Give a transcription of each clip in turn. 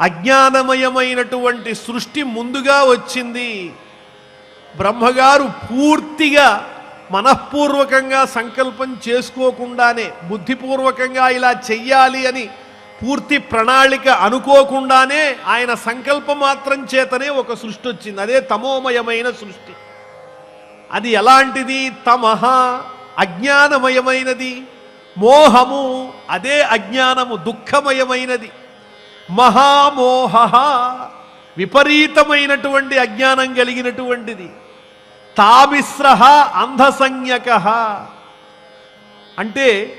అజ్ఞానమయమైనటువంటి సృష్టి ముందుగా వచ్చింది. బ్రహ్మగారు పూర్తిగా మనఃపూర్వకంగా సంకల్పం చేసుకోకుండానే బుద్ధిపూర్వకంగా ఇలా చెయ్యాలి అని పూర్తి ప్రణాళిక అనుకోకుండానే ఆయన సంకల్పం మాత్రం చేతనే ఒక సృష్టి వచ్చింది. అదే తమోమయమైన సృష్టి. అది ఎలాంటిది? తమహ అజ్ఞానమయమైనది. మోహము అదే అజ్ఞానము దుఃఖమయమైనది. మహామోహ. విపరీతమైనటువంటి అజ్ఞానం కలిగినటువంటిది. తామిశ్ర అంధసంజ్ఞక. అంటే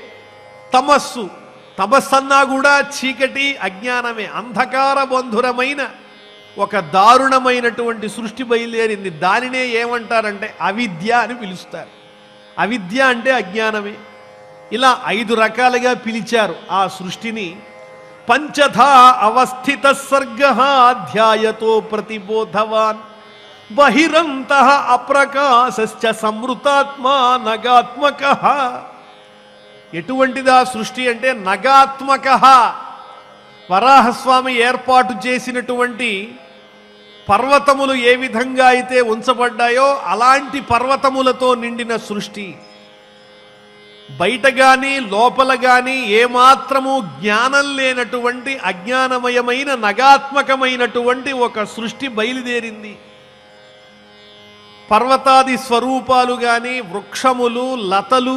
తమస్సు తమస్సన్నా కూడా చీకటి అజ్ఞానమే. అంధకార బంధురమైన ఒక దారుణమైనటువంటి సృష్టి బయలుదేరింది. దానినే ఏమంటారంటే అవిద్య అని పిలుస్తారు. అవిద్య అంటే అజ్ఞానమే. ఇలా ఐదు రకాలుగా పిలిచారు ఆ సృష్టిని. పంచధా అవస్థిత సర్గ అధ్యాయతో ప్రతిబోధవాన్. బహిరంత అప్రకాశశ్చ సంవృతాత్మా నగాత్మక. ఎటువంటిదా సృష్టి అంటే నగాత్మక. వరాహస్వామి ఏర్పాటు చేసినటువంటి పర్వతములు ఏ విధంగా అయితే ఉంచబడ్డాయో అలాంటి పర్వతములతో నిండిన సృష్టి. బయట కానీ లోపల కానీ ఏమాత్రము జ్ఞానం లేనటువంటి అజ్ఞానమయమైన నగాత్మకమైనటువంటి ఒక సృష్టి బయలుదేరింది. పర్వతాది స్వరూపాలు కానీ వృక్షములు లతలు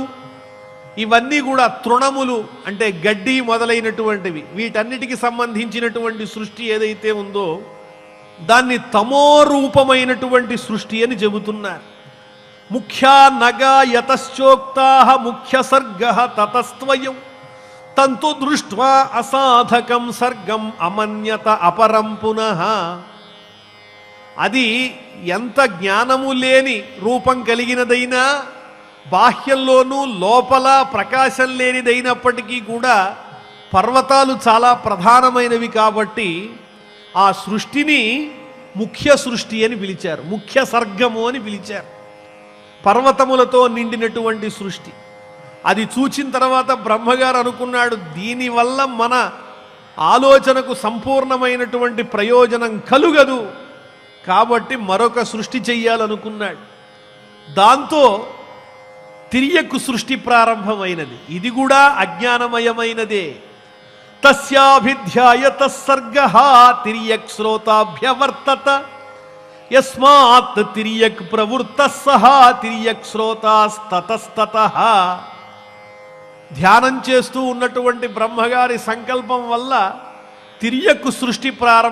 ఇవన్నీ కూడా తృణములు అంటే గడ్డి మొదలైనటువంటివి. వీటన్నిటికి సంబంధించినటువంటి సృష్టి ఏదైతే ఉందో దాన్ని తమోరూపమైనటువంటి సృష్టి అని చెబుతున్నారు. ముఖ్యానగా యతశ్చోక్తా ముఖ్య సర్గ తతస్త్వయం తంతు దృష్ట్వా అసాధకం సర్గం అమన్యత అపరం పునః అది ఎంత జ్ఞానము లేని రూపం కలిగినదైనా బాహ్యంలోనూ లోపల ప్రకాశం లేనిదైనప్పటికీ కూడా పర్వతాలు చాలా ప్రధానమైనవి కాబట్టి ఆ సృష్టిని ముఖ్య సృష్టి అని పిలిచారు ముఖ్య సర్గము అని పిలిచారు. పర్వతములతో నిండినటువంటి సృష్టి. అది చూచిన తర్వాత బ్రహ్మగారు అనుకున్నాడు దీనివల్ల మన ఆలోచనకు సంపూర్ణమైనటువంటి ప్రయోజనం కలుగదు. కాబట్టి మరొక సృష్టి చెయ్యాలనుకున్నాడు. దాంతో తిరియకు సృష్టి ప్రారంభమైనది. ఇది కూడా అజ్ఞానమయమైనదే. తస్యాభిధ్యాయ తస్సర్గ తిరియక్ శ్రోతాభ్యవర్తత. యస్మాత్ తిరియక్ ప్రవృత్త సహా తిరియక్ శ్రోతాస్తతస్తత. ధ్యానం చేస్తూ ఉన్నటువంటి బ్రహ్మగారి సంకల్పం వల్ల తిరియకు సృష్టి ప్రారంభం